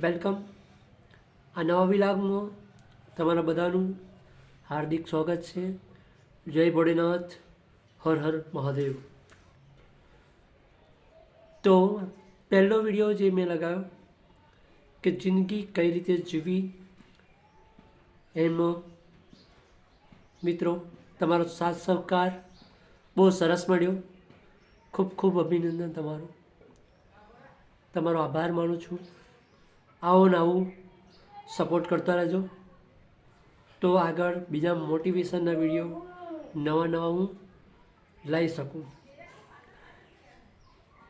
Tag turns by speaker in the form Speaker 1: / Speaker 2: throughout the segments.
Speaker 1: Welcome આ નવા વિલાગમાં તમારા બધાનું હાર્દિક સ્વાગત છે. જય ભોળેનાથ. હર હર મહાદેવ. તો પહેલો વીડિયો જે મેં લગાવ્યો કે જિંદગી કઈ રીતે જીવી એમાં મિત્રો તમારો સાથ સહકાર બહુ સરસ મળ્યો. ખૂબ ખૂબ અભિનંદન તમારું. તમારો આભાર માનું છું. આવો ને આવું સપોર્ટ કરતા રહેજો. તો આગળ બીજા મોટિવેશનના વીડિયો નવા નવા હું લઈ શકું.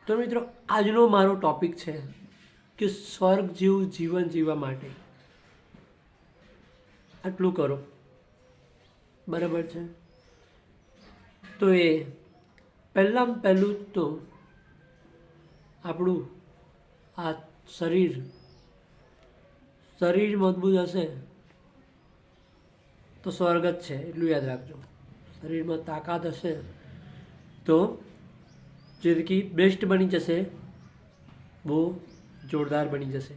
Speaker 1: તો મિત્રો, આજનો મારો ટૉપિક છે કે સ્વર્ગ જેવું જીવન જીવવા માટે. આટલું કરો. બરાબર છે? તો એ પહેલાં પહેલું તો આપણું આ શરીર શરીર મજબૂત હશે તો સ્વર્ગ જ છે, એટલું યાદ રાખજો. શરીરમાં તાકાત હશે તો જિંદગી બેસ્ટ બની જશે, બહુ જોરદાર બની જશે.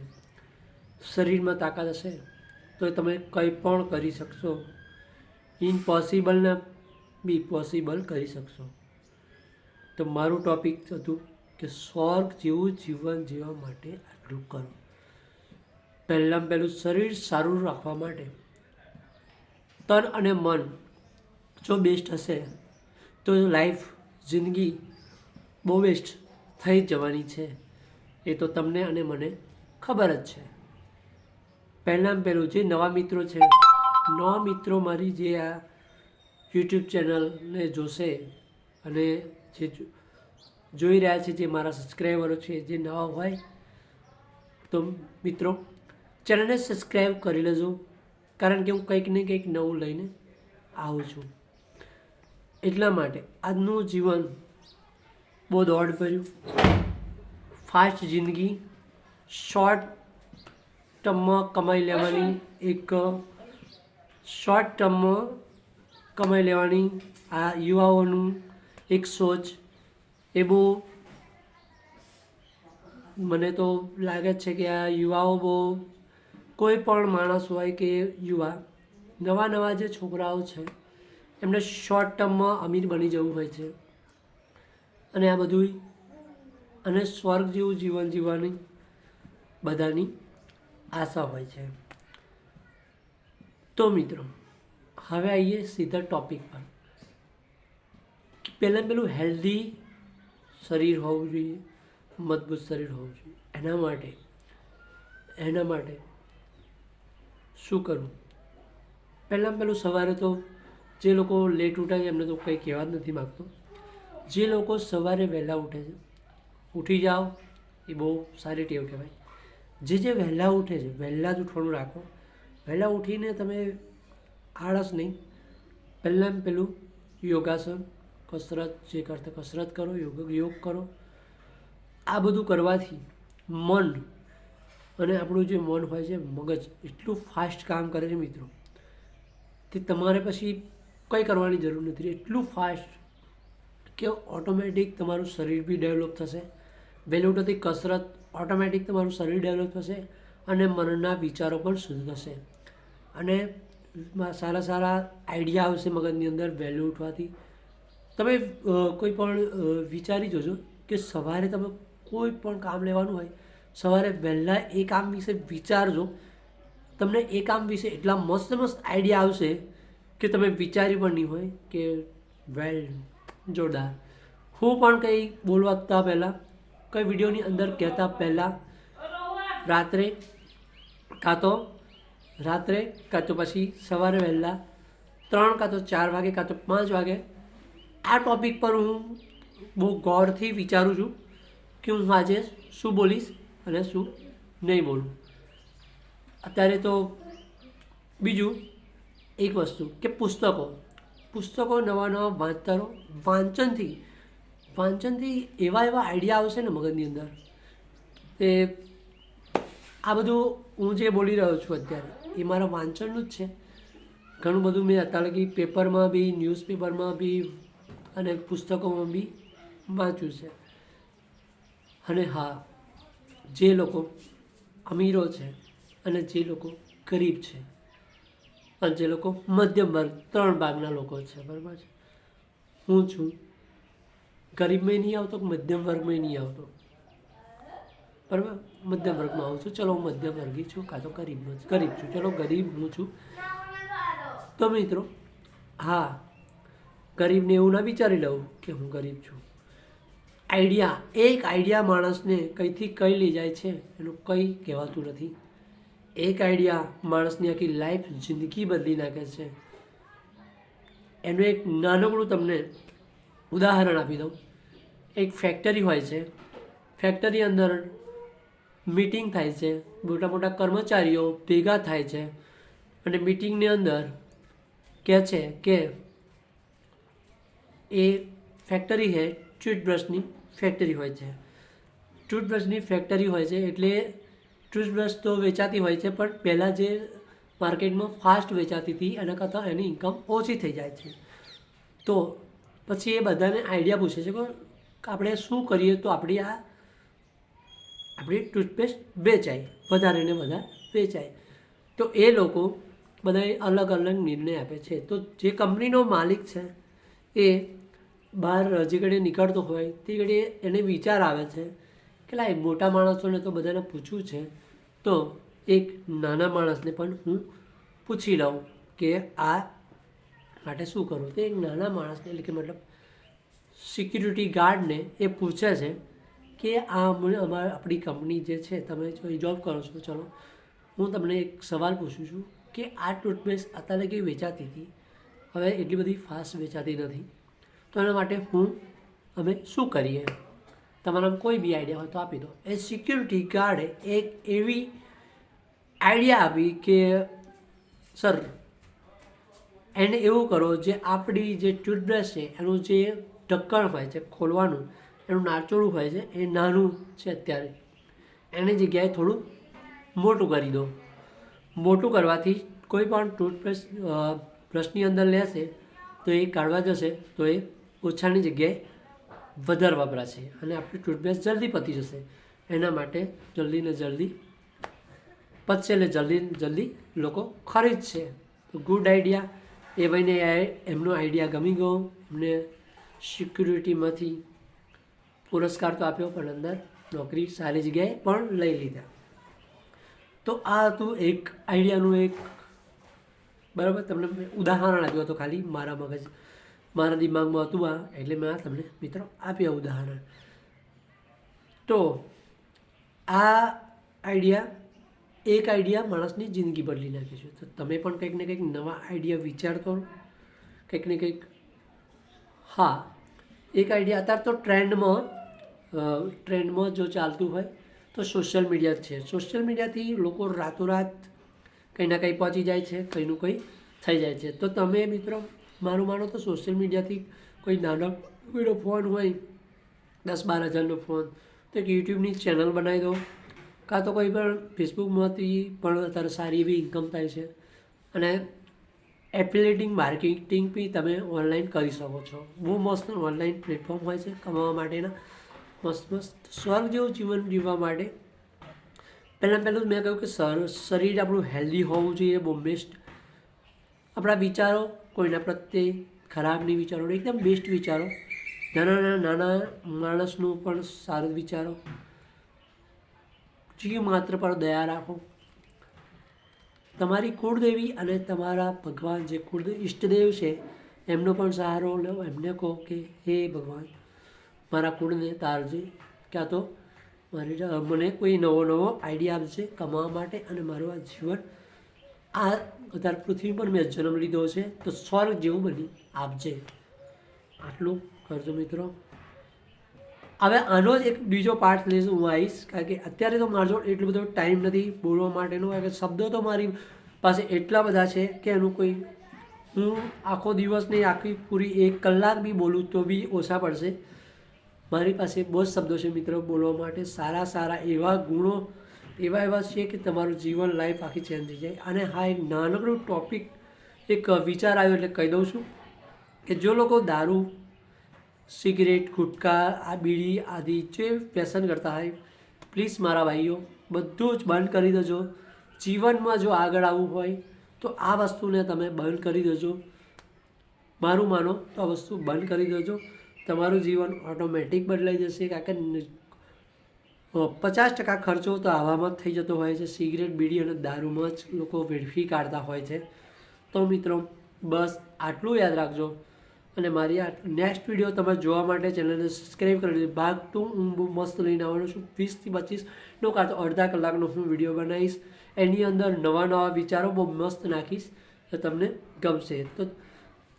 Speaker 1: શરીરમાં તાકાત હશે તો તમે કંઈ પણ કરી શકશો. ઇમ્પોસિબલને બી પોસિબલ કરી શકશો. તો મારું ટોપિક હતું કે સ્વર્ગ જેવું જીવન જીવવા માટે આટલું કરો. પહેલાં પહેલું શરીર સારું રાખવા માટે તન અને મન જો બેસ્ટ હશે, તો લાઈફ જિંદગી બહુ બેસ્ટ થઈ જવાની છે. એ તો તમને અને મને ખબર જ છે. પહેલાં પહેલું જે નવા મિત્રો છે, નવા મિત્રો મારી જે આ યુટ્યુબ ચેનલને જોશે અને જે જોઈ રહ્યા છે જે મારા સબસ્ક્રાઈબરો છે, જે નવા હોય, તો મિત્રો ચેનલને સબસ્ક્રાઈબ કરી લેજો, કારણ કે હું કંઈક ને કંઈક નવું લઈને આવું છું. એટલા માટે આજનું જીવન બહુ દોડ ભર્યું. ફાસ્ટ જિંદગી શોર્ટ ટર્મમાં કમાઈ લેવાની એક શોર્ટ ટર્મમાં કમાઈ લેવાની આ યુવાઓનું એક સોચ, એ બહુ મને તો લાગે છે કે આ યુવાઓ બહુ કોઈ પણ માણસ હોય કે યુવા, નવા નવા જે છોકરાઓ છે, એમને શોર્ટ ટર્મમાં અમીર બની જવું હોય છે. અને આ બધું અને સ્વર્ગ જેવું જીવન જીવવાની બધાની આશા હોય છે. તો મિત્રો, હવે આવીએ સીધા ટોપિક પર. પહેલાં પેલું હેલ્ધી શરીર હોવું જોઈએ, મજબૂત શરીર હોવું જોઈએ. એના માટે એના માટે શું કરવું પહેલાં પહેલું સવારે તો જે લોકો લેટ ઉઠે છે, એમને તો કંઈ કહેવા જ નથી માગતો. જે લોકો સવારે વહેલા ઉઠે છે, ઉઠી જાઓ, એ બહુ સારી ટેવ કહેવાય. જે જે વહેલા ઉઠે છે, વહેલા જ ઉઠવાનું રાખો. વહેલા ઉઠીને તમે આળસ નહીં. પહેલાં પહેલું યોગાસન, કસરત, જે કરતા કસરત કરો યોગ યોગ કરો. આ બધું કરવાથી મન અને આપણું જે મન હોય છે, મગજ, એટલું ફાસ્ટ કામ કરે છે મિત્રો, કે તમારે પછી કંઈ કરવાની જરૂર નથી. એટલું ફાસ્ટ કે ઓટોમેટિક તમારું શરીર બી ડેવલપ થશે. વહેલું ઉઠવાથી કસરત ઓટોમેટિક તમારું શરીર ડેવલપ થશે અને મનના વિચારો પણ શુદ્ધ થશે. અને સારા સારા આઈડિયા આવશે મગજની અંદર વહેલું ઉઠવાથી. તમે કોઈ પણ વિચારી જોજો કે સવારે તમે કોઈ પણ કામ લેવાનું હોય સવારે વહેલા એ કામ વિશે વિચારજો. તમને એ કામ વિશે એટલા મસ્ત મસ્ત આઈડિયા આવશે કે તમે વિચાર્યું પણ નહીં હોય કે વેલ જોરદાર. હું પણ કંઈ બોલવાતા પહેલાં, કંઈ વિડીયોની અંદર કહેતા પહેલાં રાત્રે કાં તો રાત્રે કાં તો પછી સવારે વહેલા ત્રણ કાં તો ચાર વાગે કાં તો પાંચ વાગે આ ટોપિક પર હું બહુ ગૌરથી વિચારું છું કે હું આજે શું બોલીશ. અને શું? નહીં બોલવું અત્યારે તો બીજું એક વસ્તુ કે પુસ્તકો. પુસ્તકો નવા નવા વાંચતા રહો વાંચનથી વાંચનથી એવા એવા આઈડિયા આવશે ને મગજની અંદર તે આ બધું હું જે બોલી રહ્યો છું અત્યારે, એ મારા વાંચનનું જ છે. ઘણું બધું મેં અત્યારે લગી પેપરમાં બી, ન્યૂઝપેપરમાં બી અને પુસ્તકોમાં બી વાંચ્યું છે. અને હા જે લોકો અમીરો છે અને જે લોકો ગરીબ છે અને જે લોકો મધ્યમ વર્ગ, ત્રણ ભાગના લોકો છે, બરાબર છે? હું છું ગરીબમાં નહીં આવતો, મધ્યમ વર્ગમાં નહીં આવતો? બરાબર? મધ્યમ વર્ગમાં આવું છું. ચલો, હું મધ્યમ વર્ગી છું, કાં તો ગરીબમાં ગરીબ છું. ચલો, ગરીબ હું છું. તો મિત્રો, હા, ગરીબને એવું ના વિચારી લઉં કે હું ગરીબ છું. આઈડિયા, એક આઈડિયા માણસને કંઈથી કઈ લઈ જાય છે, એનું કંઈ કહેવાતું નથી. એક આઈડિયા માણસની આખી લાઈફ જિંદગી બદલી નાખે છે. એનું એક નાનકડું તમને ઉદાહરણ આપી દઉં. એક ફેક્ટરી હોય છે. ફેક્ટરી અંદર મીટિંગ થાય છે. મોટા મોટા કર્મચારીઓ ભેગા થાય છે. અને મીટિંગની અંદર કહે છે કે એ ફેક્ટરી છે ટૂથબ્રશની ફેક્ટરી હોય છે. ટૂથબ્રશની ફેક્ટરી હોય છે એટલે ટૂથબ્રશ તો વેચાતી હોય છે, પણ પહેલાં જે માર્કેટમાં ફાસ્ટ વેચાતી હતી, એના કરતાં એની ઇન્કમ ઓછી થઈ જાય છે. તો પછી એ બધાને આઈડિયા પૂછે છે કે આપણે શું કરીએ તો આપણી આ આપણી ટૂથપેસ્ટ વેચાય વધારે ને વધારે વેચાય. તો એ લોકો બધાએ અલગ અલગ નિર્ણય આપે છે. તો જે કંપનીનો માલિક છે, એ બહાર જે ઘડીએ નીકળતો હોય, તે ઘડીએ એને વિચાર આવે છે કે લાય, મોટા માણસોને તો બધાને પૂછવું છે. તો એક નાના માણસને પણ હું પૂછી લઉં કે આ માટે શું કરવું તો એક નાના માણસને, એટલે કે મતલબ સિક્યુરિટી ગાર્ડને એ પૂછે છે કે આ અમારે, આપણી કંપની જે છે, તમે જો એ જોબ કરો છો, ચલો. હું તમને એક સવાલ પૂછું છું કે આ ટૂથપેસ્ટ અત્યારે કેવી વેચાતી હતી? હવે એટલી બધી ફાસ્ટ વેચાતી નથી. તો એના માટે હું, અમે શું કરીએ? તમારા કોઈ બી આઈડિયા હોય તો આપી દો. એ સિક્યુરિટી ગાર્ડે એક એવી આઈડિયા આપી કે સર એને એવું કરો જે આપણી જે ટૂથબ્રશ છે, એનું જે ઢક્કણ હોય છે, ખોલવાનું, એનું નાચોડું હોય છે, એ નાનું છે અત્યારે. એની જગ્યાએ થોડું મોટું કરી દો. મોટું કરવાથી કોઈ પણ ટૂથબ્રશ બ્રશની અંદર લેશે, તો એ કાઢવા જશે, તો એ ઓછાની જગ્યાએ વધારે વપરાશે અને આપણી ટૂથપેસ્ટ જલ્દી પતી જશે. એના માટે જલ્દી ને જલ્દી પતશે એટલે જલ્દી જલ્દી લોકો ખરીદશે ગુડ આઈડિયા એ ભાઈને એમનો આઈડિયા ગમી ગયો. એમને સિક્યુરિટીમાંથી પુરસ્કાર તો આપ્યો પણ અંદર નોકરી સારી જગ્યાએ પણ લઈ લીધા. તો આ હતું એક આઈડિયાનું એક બરાબર તમને ઉદાહરણ આપ્યું હતું ખાલી મારા મગજ મારા દિમાગમાં હતું આ, એટલે મેં આ તમને મિત્રો આપ્યા ઉદાહરણ. તો આ આઈડિયા એક આઈડિયા માણસની જિંદગી બદલી નાખે છે. તો તમે પણ કંઈક ને કંઈક નવા આઈડિયા વિચારતો કંઈક ને કંઈક, હા, એક આઈડિયા અત્યારે તો ટ્રેન્ડમાં ટ્રેન્ડમાં જો ચાલતું હોય તો સોશિયલ મીડિયા છે. સોશિયલ મીડિયાથી લોકો રાતોરાત કંઈ ના કંઈ પહોંચી જાય છે કંઈનું કંઈ થઈ જાય છે. તો તમે મિત્રો મારું માનો તો સોશિયલ મીડિયાથી કોઈ નાનો ફોન હોય, દસ બાર હજારનો ફોન તો એક યુટ્યુબની ચેનલ બનાવી દો કાં તો કોઈ પણ ફેસબુકમાંથી પણ અત્યારે સારી એવી ઇન્કમ થાય છે. અને એફિલેટિંગ માર્કેટિંગ બી તમે ઓનલાઈન કરી શકો છો. બહુ મસ્ત ઓનલાઈન પ્લેટફોર્મ હોય છે કમાવા માટેના. મસ્ત મસ્ત સ્વર્ગ જેવું જીવન જીવવા માટે. પહેલાં પહેલું મેં કહ્યું કે શરીર આપણું હેલ્ધી હોવું જોઈએ, બહુ આપણા વિચારો કોઈના પ્રત્યે ખરાબ નહીં વિચારો એકદમ બેસ્ટ વિચારો. નાના નાના માણસનું પણ સારું વિચારો. જીવ માત્ર પર દયા રાખો. તમારી કુળદેવી અને તમારા ભગવાન જે કુળદેવ ઈષ્ટદેવ છે, એમનો પણ સહારો લો, એમને કહો કે, હે ભગવાન, મારા કુળને તારજે ક્યાં તો, મારી મને કોઈ નવો નવો આઈડિયા આપશે કમાવા માટે અને મારું આ જીવન આ અત્યારે પૃથ્વી પર મેં જન્મ લીધો છે, તો સ્વર્ગ જેવું બની આપજે આટલું કરજો મિત્રો. હવે આનો જ એક બીજો પાર્ટ લઈશ હું આવીશ કારણ કે અત્યારે તો મારો એટલો બધો ટાઈમ નથી બોલવા માટેનો, કારણ કે શબ્દો તો મારી પાસે એટલા બધા છે કે એનું કોઈ હું આખો દિવસ નહીં, આખી પૂરી એક કલાક બી બોલું તો બી ઓછા પડશે. મારી પાસે બહુ જ શબ્દો છે મિત્રો બોલવા માટે, સારા સારા એવા ગુણો એવા એવા છે કે તમારું જીવન લાઈફ આખી ચેન્જ થઈ જાય. અને હા, એક નાનકડું ટોપિક એક વિચાર આવ્યો એટલે કહી દઉં છું કે જો લોકો દારૂ સિગરેટ ગુટકા, આ બીડી, આદિ જે વ્યસન કરતા હોય પ્લીઝ મારા ભાઈઓ, બધું જ બંધ કરી દેજો. જીવનમાં જો આગળ આવવું હોય, તો આ વસ્તુને તમે બંધ કરી દેજો. મારું માનો તો આ વસ્તુ બંધ કરી દેજો. તમારું જીવન ઓટોમેટિક બદલાઈ જશે, કારણ કે પચાસ ટકા ખર્ચો તો આવામાં જ થઈ જતો હોય છે. સિગરેટ, બીડી અને દારૂમાં જ લોકો વેડફી કાઢતા હોય છે. તો મિત્રો, બસ આટલું યાદ રાખજો. અને મારી આ નેક્સ્ટ વીડિયો તમે જોવા માટે ચેનલને સબસ્ક્રાઈબ કરી દેજો. ભાગ ટુ, હું બહુ મસ્ત લઈને આવવાનો છું. વીસથી પચીસનો કાં તો અડધા કલાકનો હું વીડિયો બનાવીશ. એની અંદર નવા નવા વિચારો બહુ મસ્ત નાખીશ. તો તમને ગમશે. તો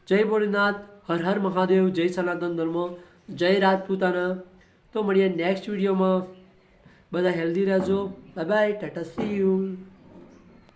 Speaker 1: જય ભોળીનાથ હર હર મહાદેવ, જય સનાતન ધર્મ, જય રાજપૂતાના. તો મળીએ નેક્સ્ટ વિડીયોમાં. બધા હેલ્ધી રહેજો. Bye bye tata see you